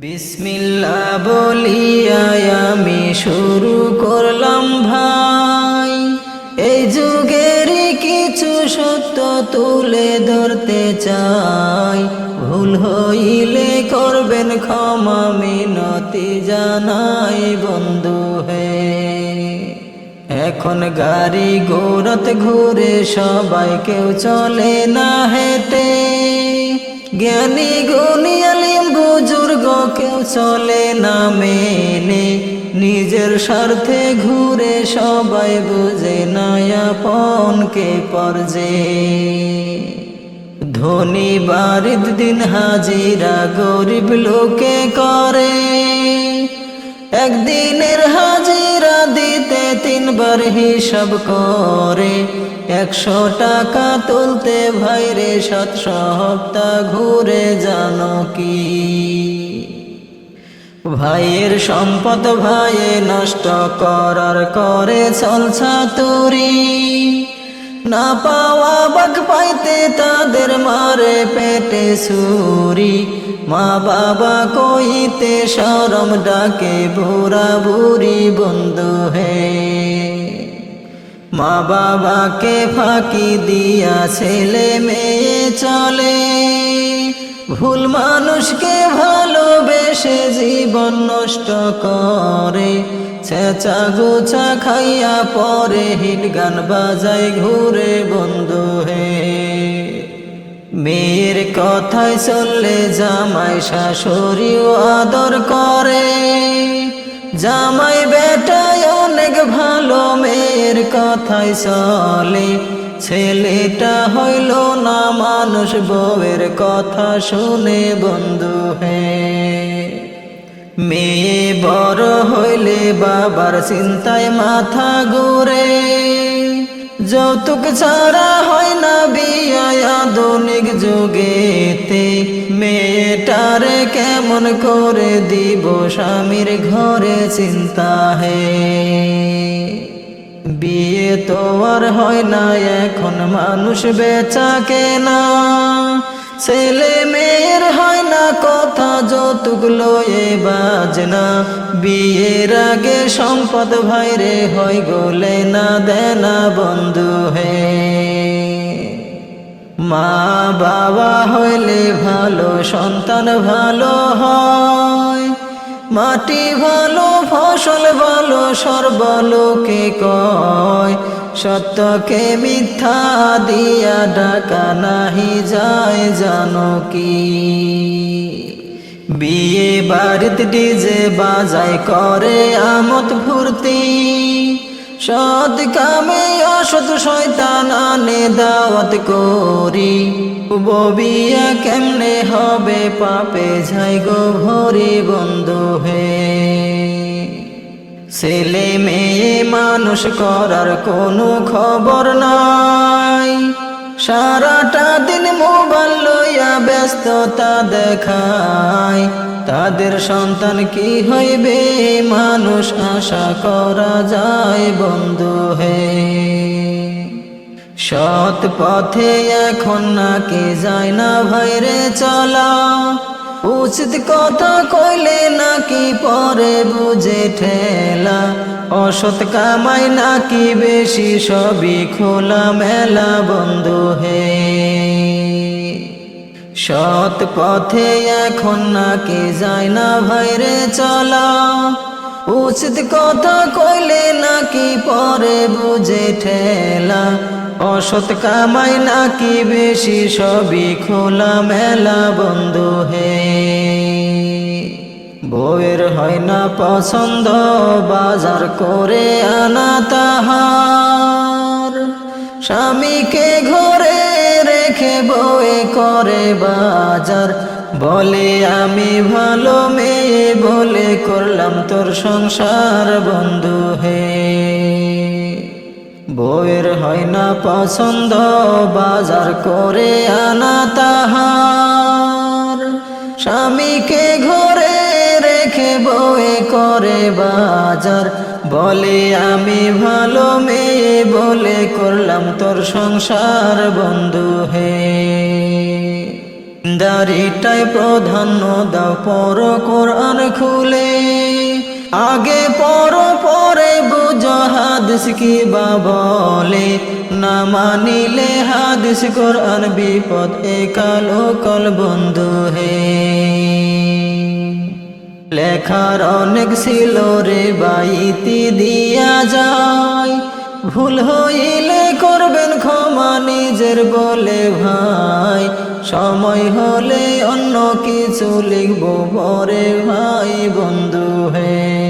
বিসমিল্লা বলিয়া আমি শুরু করলাম ভাই। এই যুগের কিছু সত্য তুলে ধরতে চাই। ভুল হইলে করবেন ক্ষমা মিনতি জানাই বন্ধু হে। এখন গাড়ি গোরত ঘুরে সবাই কেউ চলে না হেঁটে। জ্ঞানী গুণী বুজুর্গ কেউ চলে না মেনে, নিজের স্বার্থে ঘুরে সবাই বুঝে না আপনকে পরজে। ধনী বারিদ দিন হাজিরা গরিব লোকে করে। একদিনের হাজিরা দিতে তিনবার হিসাব করে। একশো টাকা তুলতে ভাইরে সাত সপ্তাহ ঘুরে জানো কি? ভাইয়ের সম্পদ ভাইয়ে নষ্ট করার করে চলছা তুরি না পাওয়া বাঘ পাইতে তাদের মারে পেটে সুরি মা বাবা কইতে সরম ডাকে, বুড়া বুড়ি বন্ধু হে। মা বাবাকে ফাঁকি দিয়া ছেলে মেয়ে চলে। ভুল মানুষকে ভালোবেসে জীবন নষ্ট করে। চেঁচা গুছা খাইয়া পরে হিট গান বাজায় ঘুরে বন্ধু হে মেয়ের কথায় চললে জামাই শাশুড়িও আদর করে। জামাই ভালো মেয়ের কথাই চলে। ছেলেটা হইল না মানুষ, বউয়ের কথা শুনে বন্ধু হে মেয়ে বড় হইলে বাবার চিন্তায় মাথা ঘুরে। যৌতুক ছাড়া হয় না বিয়া আধুনিক যুগেতে। মেয়েটারে কেমন করে দিব স্বামীর ঘরে চিন্তা হে। বিয়ে তো আর হয় না, এখন মানুষ বেচা কেনা। ছেলে মেয়ের হয় না কথা যতগুলো এ বাজনা। বিয়ের আগে সম্পদ ভাইরে হয় গোলে না দেনা বন্ধু হে। মা বাবা হইলে ভালো, সন্তান ভালো হয়। মাটি ভালো ফসল ভালো সর্বলোকে কয়, সত্যকে মিথ্যা দিয়া ডাকা নাহি যায়, জানো কি? বিয়ে বাড়িতে ডিজে বাজাই করে আমত ফুর্তি সৎ কামে অসৎ শয়তান আনে, দাওয়াত করি। ববিয়া কেমনে হবে, পাপে যাই গো ভরি বন্ধু হে। ছেলে মেয়ে মানুষ করার কোনো খবর নাই। সারাটা দিন মোবাইল লইয়া ব্যস্ততা দেখায়। তাদের সন্তান কি হইবে? মানুষ আশা করা যায় বন্ধু হে। সৎ পথে এখন নাকি যায় না ভাইরে চলা। উচিত কথা কইলে নাকি পরে বুঝে ঠেলা। অসৎ কামাই নাকি বেশি সবই খোলা মেলা বন্ধু হে। সৎ পথে এখন নাকি যায় না ভাইরে চলা। উচিত কথা কইলে নাকি পরে বুঝে ঠেলা। অসৎ কামাই নাকি বেশি সবই খোলা মেলা বন্ধু হে। বউয়ের হয় না পছন্দ, বাজার করে আনা তাহার। স্বামীকে ঘরে রেখে বউয়ে করে বাজার। বলে, আমি ভালো মেয়ে, বলে করলাম তোর সংসার বন্ধু হে। বউয়ের হয় না পছন্দ, বাজার করে আনা তাহার। স্বামীকে করে বাজার। বলে, আমি ভালো মেয়ে বলে করলাম তোর সংসার বন্ধু হে। দাড়িটাই প্রাধান্য দাও, পর কোরআন খুলে। আগে পর, পরে বুঝো, হাদিস কি বা বলে? না মানিলে হাদিস, কোরআন বিপদ, এ কালো কল বন্ধু হে। লেখার অনেক ছিল রে বাইতি দিয়া যায় ভুল হইলে করবেন ক্ষমা নিজের বলে ভাই। সময় হলে অন্য কিছু লিখব পরে ভাই বন্ধু হে